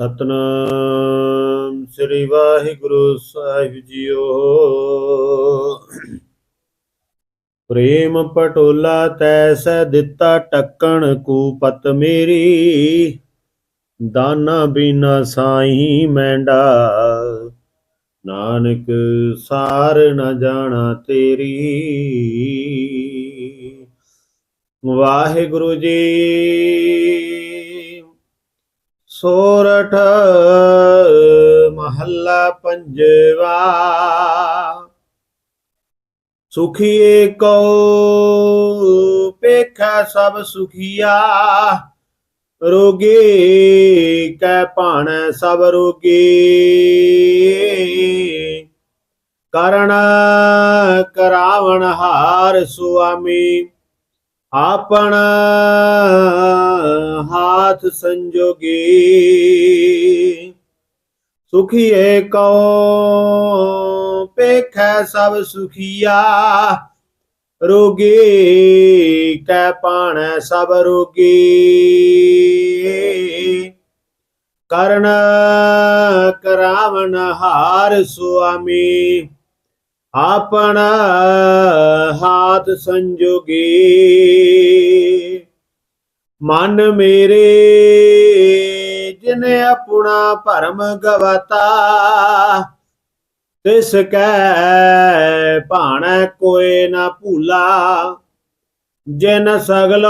ਸਤਨਾਮ ਸ੍ਰੀ ਵਾਹਿਗੁਰੂ ਸਾਹਿਬ ਜੀਓ। ਪ੍ਰੇਮ ਪਟੋਲਾ ਤੈਸੈ ਦਿੱਤਾ ਟੱਕਣ ਕੂਪਤ ਮੇਰੀ। ਦਾਨਾ ਬਿਨਾ ਸਾਈ ਮੈਂਡਾ। ਨਾਨਕ ਸਾਰ ਨ ਜਾਣਾ ਤੇਰੀ। ਵਾਹਿਗੁਰੂ ਜੀ। ਸੋਰਠ ਮਹੱਲਾ ਪੰਜਵਾ। ਸੁਖੀਏ ਕੋ ਪੇਖਾ ਸਭ ਸੁਖੀਆ, ਰੋਗੀ ਕੈ ਭਾਣੈ ਸਭ ਰੋਗੀ। ਕਰਣ ਕਰਾਵਣ ਹਾਰ ਸੁਆਮੀ, ਆਪਣ ਹਾਥ ਸੰਜੋਗੀ। ਸੁਖੀਏ ਕੋ ਪੇਖੈ ਸਭ ਸੁਖੀਆ। ਰੋਗੀ, ਕੈ ਪਾਣੈ ਸਭ ਰੋਗੀ। ਕਰਨ ਕਰਾਵਨ ਹਾਰ ਸੁਆਮੀ। ਆਪਣਾ ਹਾਥ ਸੰਜੋਗੀ। ਮਨ ਮੇਰੇ, ਜਿਨ ਆਪਣਾ ਭਰਮ ਗਵਾਤਾ, ਤਿਸ ਕੈ ਭਾਣੈ ਕੋਏ ਨਾ ਭੂਲਾ, ਜਿਨ ਸਗਲ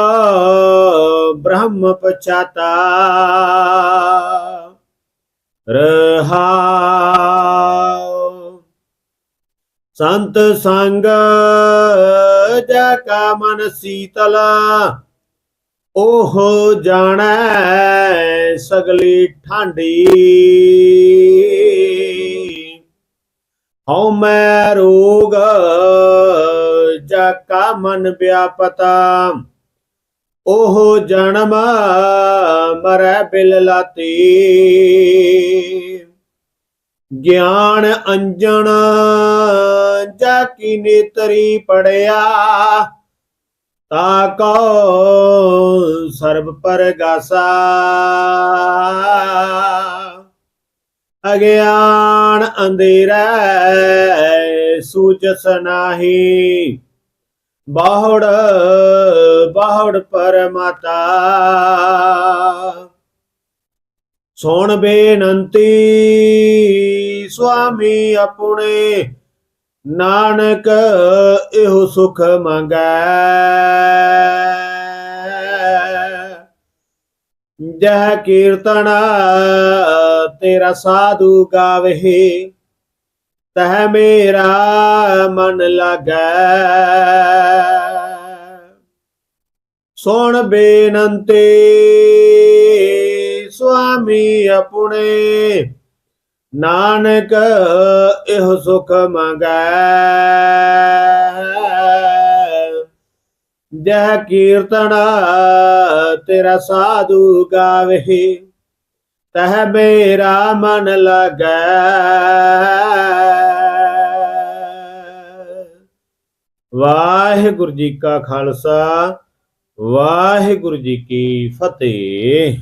ਬ੍ਰਹਮ ਪਛਾਤਾ। ਰਹਾਉ, ਸੰਤ ਸੰਗ ਜਾ ਮਨ ਸੀਤਲ ਉਹ ਜਾਣੈ ਸਗਲੀ ਠਾਂਡੀ। ਹਉ ਮੈਂ ਰੋਗ, ਜਾ ਕਾ ਮਨ ਵਿਆਪਤਾ। ਉਹ ਜਨਮ ਮਰੈ ਬਿਲ ਲਾਤੀ। ਗਿਆਨ ਅੰਜਣ, ਜਾ ਕੀ ਨੇਤਰੀ ਪੜਿਆ। ਤਾ ਕੋ ਸਰਬ ਪਰਗਾਸਾ। ਅਗਿਆਨ ਅੰਧੇਰਾ ਸੂਝਸ ਨਾਹੀ ਬਾਹੜ ਬਾਹੜ ਪਰਮਾਤਾ। ਸੋਣ ਬੇਨੰਤੀ, ਸੁਆਮੀ ਆਪਣੇ। ਨਾਨਕ ਇਹੋ ਸੁਖ ਮੰਗੈ। ਜਹ ਕੀਰਤਨ ਤੇਰਾ ਸਾਧੂ ਗਾਵੇ ਤਹ ਮੇਰਾ ਮਨ ਲਾਗੈ। ਸੁਣ ਬੇਨੰਤੀ, ਸੁਆਮੀ ਆਪਣੇ ਨਾਨਕ ਇਹ ਸੁਖ ਮੰਗੈ। ਜਹ ਕੀਰਤਨ ਤੇਰਾ ਸਾਧੂ ਗਾਵੇ ਤਹ ਮੇਰਾ ਮਨ ਲਗੈ। ਵਾਹਿਗੁਰੂ ਜੀ ਕਾ ਖਾਲਸਾ, ਵਾਹਿਗੁਰੂ ਜੀ ਕੀ ਫਤਿਹ।